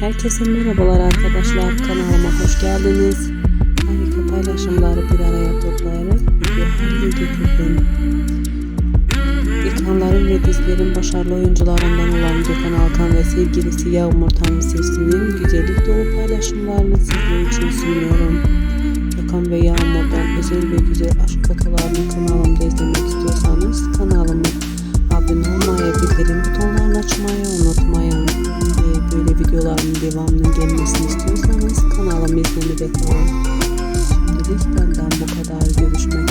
Herkese merhabalar arkadaşlar. Kanalıma hoş geldiniz. Harika paylaşımları bir araya toplayarak video haline getirdim. Ekranların ve dizilerin başarılı oyuncularından olan Gökhan Alkan ve sevgilisi Yağmur Tanrısesi'nin güzellik dolu paylaşımlarını sizler için sunuyorum. Gökhan ve Yağmur'dan özel ve güzel aşk fotolarını kanalımda izlemek istiyorsanız kanalıma videoların devamının gelmesini istiyorsanız kanalımı izlemede kalın. Şimdilik benden bu kadar. Görüşmek